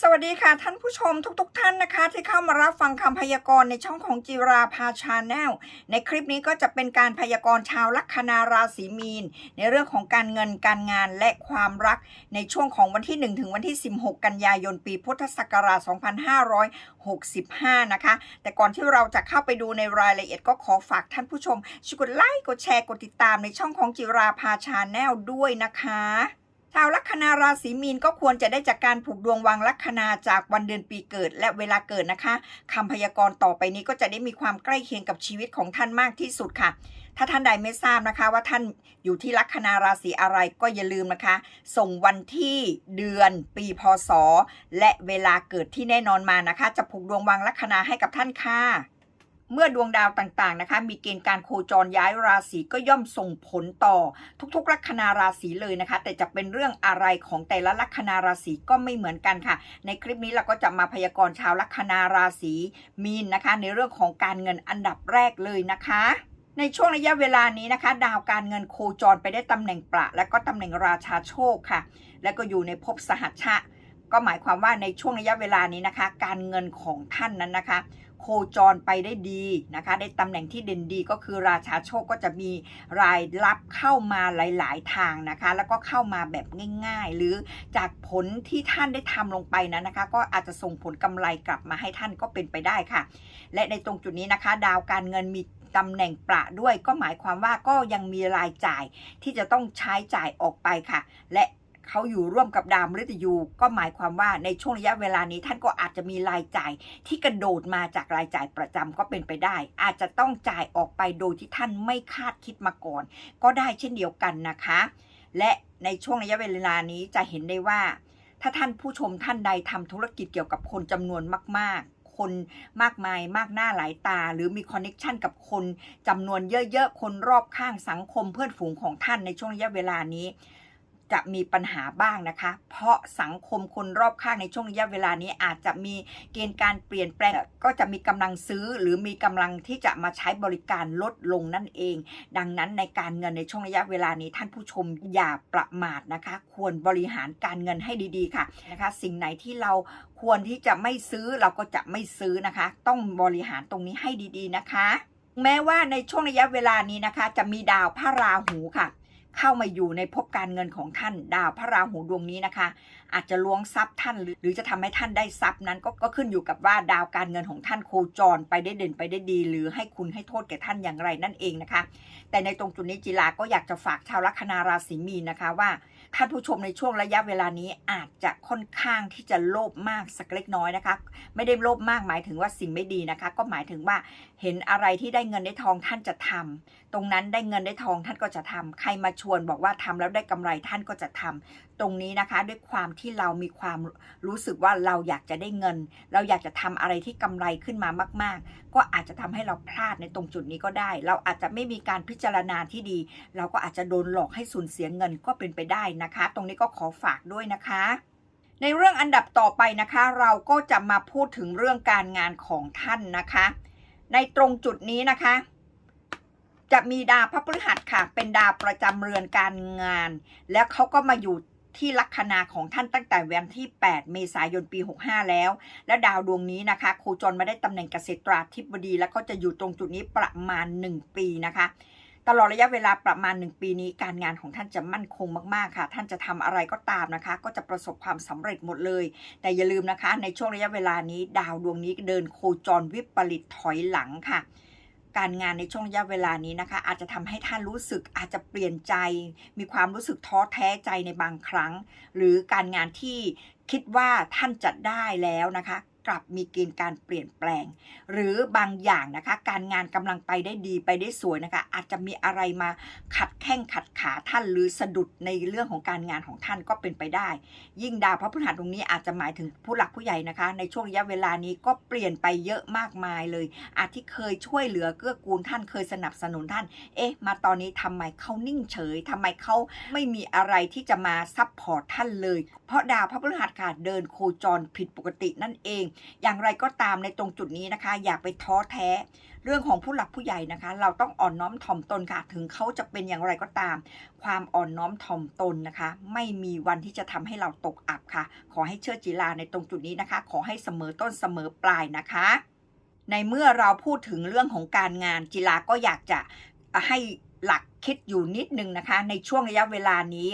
สวัสดีค่ะท่านผู้ชมทุกๆทท่านนะคะ ที่เข้ามารับฟังคำพยากรณ์ในช่องของจิราภาชาแนลในคลิปนี้ก็จะเป็นการพยากรณ์ชาวลัคนาราศีมีน ในเรื่องของการเงินการงานและความรักในช่วงของวันที่ 1 ถึงวันที่ 16 กันยายน ปีพุทธศักราช 2565 นะคะ แต่ก่อนที่เราจะเข้าไปดูในรายละเอียดก็ขอฝากท่านผู้ชมช่วยกดไลค์กดแชร์กดติดตามในช่องของจิราภาชาแนลด้วยนะคะ ชาวลัคนาราศีมีนก็ควรจะได้จากการผูกดวงวางลัคนาจากวันเดือนปีเกิด และเวลาเกิดนะคะคำพยากรณ์ต่อไปนี้ก็จะได้มีความใกล้เคียงกับชีวิตของท่านมากที่สุดค่ะ ถ้าท่านใดไม่ทราบนะคะ ว่าท่านอยู่ที่ลัคนาราศีอะไรก็อย่าลืมนะคะ ส่งวันที่เดือนปีพศ และเวลาเกิดที่แน่นอนมานะคะ จะผูกดวงวางลัคนาให้กับท่านค่ะ เมื่อดวงดาวต่างๆนะคะ มีเกณฑ์การโคจรย้ายราศีก็ย่อมส่งผลต่อ ทุกๆลัคนาราศีเลยนะคะ แต่จะเป็นเรื่องอะไรของแต่ละลัคนาราศีก็ไม่เหมือนกันค่ะ ในคลิปนี้เราก็จะมาพยากรณ์ชาวลัคนาราศีมีนนะคะ ในเรื่องของการเงินอันดับแรกเลยนะคะในช่วงระยะเวลานี้นะคะ ดาวการเงินโคจรไปได้ตำแหน่งประ และก็ตำแหน่งราชาโชคค่ะ แล้วก็อยู่ในภพสหัชชะ ก็หมายความว่าในช่วงระยะเวลานี้นะคะ การเงินของท่านนั้นนะคะ โคจรไปได้ดีนะคะ ได้ตำแหน่งที่เด่นดีก็คือราชาโชคก็จะมีรายรับเข้ามาหลาย ๆ ทางนะคะ แล้วก็เข้ามาแบบง่าย ๆ หรือจากผลที่ท่านได้ทำลงไปนั้นนะคะ ก็อาจจะส่งผลกำไรกลับมาให้ท่านก็เป็นไปได้ค่ะ และในตรงจุดนี้นะคะ ดาวการเงินมีตำแหน่งประด้วยก็หมายความว่าก็ยังมีรายจ่ายที่จะต้องใช้จ่ายออกไปค่ะ และ เขาอยู่ร่วมกับดาวมฤตยู ก็หมายความว่าในช่วงระยะเวลานี้ท่านก็อาจจะมีรายจ่ายที่กระโดดมาจากรายจ่ายประจำก็เป็นไปได้ อาจจะต้องจ่ายออกไปโดยที่ท่านไม่คาดคิดมาก่อน ก็ได้เช่นเดียวกันนะคะ และในช่วงระยะเวลานี้จะเห็นได้ว่า ถ้าท่านผู้ชมท่านใดทำธุรกิจเกี่ยวกับคนจำนวนมากๆคนมากมายมากหน้าหลายตา หรือมีคอนเน็ชันกับคนจำนวนเยอะๆ คนรอบข้างสังคมเพื่อนฝูงของท่านในช่วงระยะเวลานี้ จะมีปัญหาบ้างนะคะ เพราะสังคมคนรอบข้างในช่วงระยะเวลานี้อาจจะมีเกณฑ์การเปลี่ยนแปลง ก็จะมีกำลังซื้อหรือมีกำลังที่จะมาใช้บริการลดลงนั่นเอง ดังนั้นในการเงินในช่วงระยะเวลานี้ท่านผู้ชมอย่าประมาทนะคะ ควรบริหารการเงินให้ดีๆค่ะนะคะ สิ่งไหนที่เราควรที่จะไม่ซื้อเราก็จะไม่ซื้อนะคะ ต้องบริหารตรงนี้ให้ดีๆนะคะ แม้ว่าในช่วงระยะเวลานี้นะคะ จะมีดาวพระราหูค่ะ เข้ามาอยู่ในภพการเงินของท่านดาวพระราหูดวงนี้นะคะ อาจจะล้วงทรัพย์ท่านหรือจะทำให้ท่านได้ทรัพย์นั้น ก็ก็ขึ้นอยู่กับว่าดาวการเงินของท่านโคจรไปได้เด่นไปได้ดี หรือให้คุณให้โทษแก่ท่านอย่างไรนั่นเองนะคะ แต่ในตรงจุดนี้จิลาก็อยากจะฝากชาวลัคนาราศีมีนนะคะว่าท่านผู้ชมในช่วงระยะเวลานี้อาจจะค่อนข้างที่จะโลภมากสักเล็กน้อยนะคะ ไม่ได้โลภมากหมายถึงว่าสิ่งไม่ดีนะคะ ก็หมายถึงว่าเห็นอะไรที่ได้เงินได้ทองท่านจะทำ ตรงนั้นได้เงินได้ทองท่านก็จะทำใครมาชวนบอกว่าทำแล้วได้กำไรท่านก็จะทำตรงนี้นะคะด้วยความที่เรามีความรู้สึกว่าเราอยากจะได้เงิน เราอยากจะทำอะไรที่กำไรขึ้นมามาก ๆ ก็อาจจะทำให้เราพลาดในตรงจุดนี้ก็ได้ เราอาจจะไม่มีการพิจารณาที่ดี เราก็อาจจะโดนหลอกให้สูญเสียเงินก็เป็นไปได้นะคะ ตรงนี้ก็ขอฝากด้วยนะคะในเรื่องอันดับต่อไปนะคะ เราก็จะมาพูดถึงเรื่องการงานของท่านนะคะ ในตรงจุดนี้นะคะ จะมีดาวพระพฤหัสค่ะ เป็นดาวประจำเรือนการงาน แล้วเขาก็มาอยู่ที่ลัคนาของท่านตั้งแต่วันที่ 8 เมษายนปี 65 แล้ว และดาวดวงนี้นะคะโคจรมาได้ตำแหน่งเกษตราธิบดี แล้วก็จะอยู่ตรงจุดนี้ประมาณ 1 ปีนะคะตลอดระยะเวลาประมาณ 1 ปีนี้ การงานของท่านจะมั่นคงมากๆค่ะ ท่านจะทำอะไรก็ตามนะคะ ก็จะประสบความสำเร็จหมดเลย แต่อย่าลืมนะคะ ในช่วงระยะเวลานี้ ดาวดวงนี้เดินโคจรวิปริตถอยหลังค่ะ การงานในช่วงระยะเวลานี้นะคะ อาจจะทำให้ท่านรู้สึกอาจจะเปลี่ยนใจ มีความรู้สึกท้อแท้ใจในบางครั้ง หรือการงานที่คิดว่าท่านจะได้แล้วนะคะ กลับมีเกณฑ์การเปลี่ยนแปลง หรือบางอย่างนะคะ การงานกำลังไปได้ดีไปได้สวยนะคะ อาจจะมีอะไรมาขัดแข้งขัดขาท่านหรือสะดุดในเรื่องของการงานของท่านก็เป็นไปได้ ยิ่งดาวพระพฤหัสตรงนี้อาจจะหมายถึงผู้หลักผู้ใหญ่นะคะ ในช่วงระยะเวลานี้ก็เปลี่ยนไปเยอะมากมายเลย อาจที่เคยช่วยเหลือเกื้อกูลท่านเคยสนับสนุนท่าน เอ๊ะ มาตอนนี้ทำไมเขานิ่งเฉยทำไมเขาไม่มีอะไรที่จะมาซับพอร์ตท่านเลย เพราะดาวพระพฤหัสค่ะเดินโคจรผิดปกตินั่นเองอย่างไรก็ตามในตรงจุดนี้นะคะ อย่าไปท้อแท้ เรื่องของผู้หลักผู้ใหญ่นะคะ เราต้องอ่อนน้อมถ่อมตนค่ะ ถึงเขาจะเป็นอย่างไรก็ตาม ความอ่อนน้อมถ่อมตนนะคะ ไม่มีวันที่จะทำให้เราตกอับค่ะ ขอให้เชื่อจีลาในตรงจุดนี้นะคะ ขอให้เสมอต้นเสมอปลายนะคะ ในเมื่อเราพูดถึงเรื่องของการงานจีลาก็อยากจะให้หลักคิดอยู่นิดนึงนะคะ ในช่วงระยะเวลานี้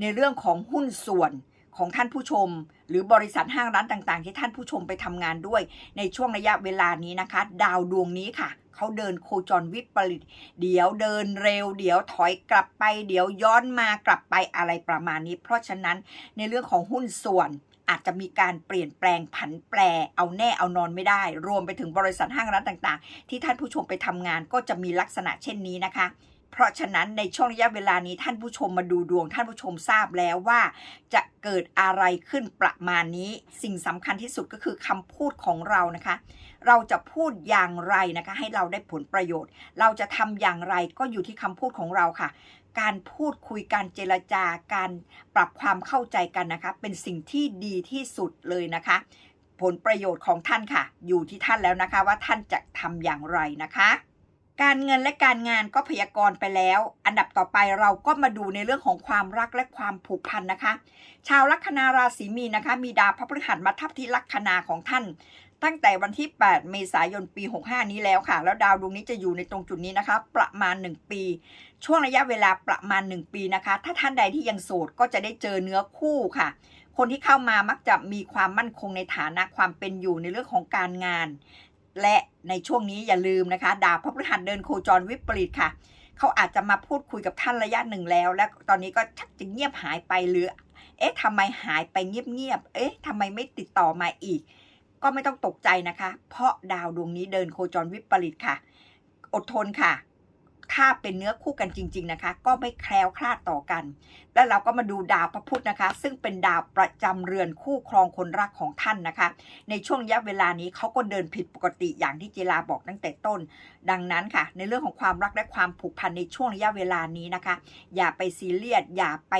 ในเรื่องของหุ้นส่วนของท่านผู้ชม หรือบริษัทห้างร้านต่างๆ ที่ท่านผู้ชมไปทำงานด้วย ในช่วงระยะเวลานี้นะคะ ดาวดวงนี้ค่ะเขาเดินโคจรวิปริต เดี๋ยวเดินเร็ว เดี๋ยวถอยกลับไป เดี๋ยวย้อนมากลับไปอะไรประมาณนี้ เพราะฉะนั้นในเรื่องของหุ้นส่วนอาจจะมีการเปลี่ยนแปลงผันแปร เอาแน่เอานอนไม่ได้ รวมไปถึงบริษัทห้างร้านต่าง ๆ ที่ท่านผู้ชมไปทำงานก็จะมีลักษณะเช่นนี้นะคะ เพราะฉะนั้นในช่วงระยะเวลานี้ท่านผู้ชมมาดูดวงท่านผู้ชมทราบแล้วว่า จะเกิดอะไรขึ้นประมาณนี้ สิ่งสำคัญที่สุดก็คือคำพูดของเรานะคะ เราจะพูดอย่างไรนะคะ ให้เราได้ผลประโยชน์ เราจะทำอย่างไรก็อยู่ที่คำพูดของเราค่ะ การพูดคุยการเจรจาการปรับความเข้าใจกันนะคะ เป็นสิ่งที่ดีที่สุดเลยนะคะ ผลประโยชน์ของท่านค่ะ อยู่ที่ท่านแล้วนะคะว่าท่านจะทำอย่างไรนะคะ การเงินและการงานก็พยากรณ์ไปแล้ว อันดับต่อไปเราก็มาดูในเรื่องของความรักและความผูกพันนะคะ ชาวลัคนาราศีมีนนะคะ มีดาวพระพฤหัสมาทับที่ลัคนาของท่าน ตั้งแต่วันที่ 8 เมษายนปี 65 นี้แล้วค่ะ แล้วดาวดวงนี้จะอยู่ในตรงจุดนี้นะคะ ประมาณ 1 ปี ช่วงระยะเวลาประมาณ 1 ปีนะคะ ถ้าท่านใดที่ยังโสดก็จะได้เจอเนื้อคู่ค่ะคนที่เข้ามามักจะมีความมั่นคงในฐานะความเป็นอยู่ในเรื่องของการงาน และในช่วงนี้อย่าลืมนะคะ ดาวพระพฤหัสเดินโคจรวิปริตค่ะ เขาอาจจะมาพูดคุยกับท่านระยะหนึ่งแล้ว และตอนนี้ก็ชักจะเงียบหายไปหรือ เอ๊ะทำไมหายไปเงียบๆเอ๊ะทำไมไม่ติดต่อมาอีก ก็ไม่ต้องตกใจนะคะ เพราะดาวดวงนี้เดินโคจรวิปริตค่ะ อดทนค่ะ ถ้าเป็นเนื้อคู่กันจริง ๆนะคะ ก็ไม่แคล้วคลาดต่อกัน แล้วเราก็มาดูดาวพระพุธนะคะ ซึ่งเป็นดาวประจำเรือนคู่ครองคนรักของท่านนะคะ ในช่วงระยะเวลานี้เขาก็เดินผิดปกติอย่างที่เจลาบอกตั้งแต่ต้น ดังนั้นค่ะ ในเรื่องของความรักและความผูกพันในช่วงระยะเวลานี้นะคะ อย่าไปซีเรียสอย่าไป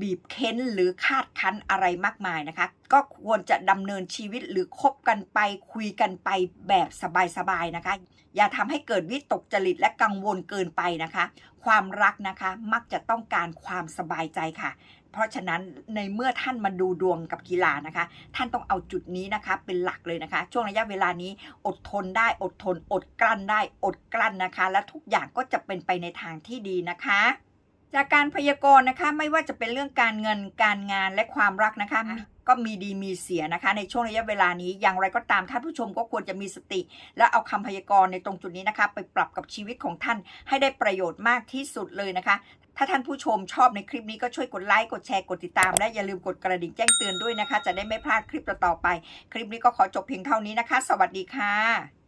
บีบเค้นหรือคาดคั้นอะไรมากมายนะคะ ก็ควรจะดำเนินชีวิตหรือคบกันไปคุยกันไปแบบสบายๆนะคะ อย่าทำให้เกิดวิตกจริตและกังวลเกินไปนะคะ ความรักนะคะมักจะต้องการความสบายใจค่ะ เพราะฉะนั้นในเมื่อท่านมาดูดวงกับกีฬานะคะ ท่านต้องเอาจุดนี้นะคะเป็นหลักเลยนะคะ ช่วงระยะเวลานี้อดทนได้อดทน อดกลั้นได้อดกลั้นนะคะ และทุกอย่างก็จะเป็นไปในทางที่ดีนะคะจากการพยากรณ์นะคะ ไม่ว่าจะเป็นเรื่องการเงินการงานและความรักนะคะ ก็มีดีมีเสียนะคะ ในช่วงระยะเวลานี้อย่างไรก็ตามท่านผู้ชมก็ควรจะมีสติ และเอาคำพยากรณ์ในตรงจุดนี้นะคะ ไปปรับกับชีวิตของท่านให้ได้ประโยชน์มากที่สุดเลยนะคะ ถ้าท่านผู้ชมชอบในคลิปนี้ก็ช่วยกดไลค์กดแชร์กดติดตาม และอย่าลืมกดกระดิ่งแจ้งเตือนด้วยนะคะ จะได้ไม่พลาดคลิปต่อไป คลิปนี้ก็ขอจบเพียงเท่านี้นะคะ สวัสดีค่ะ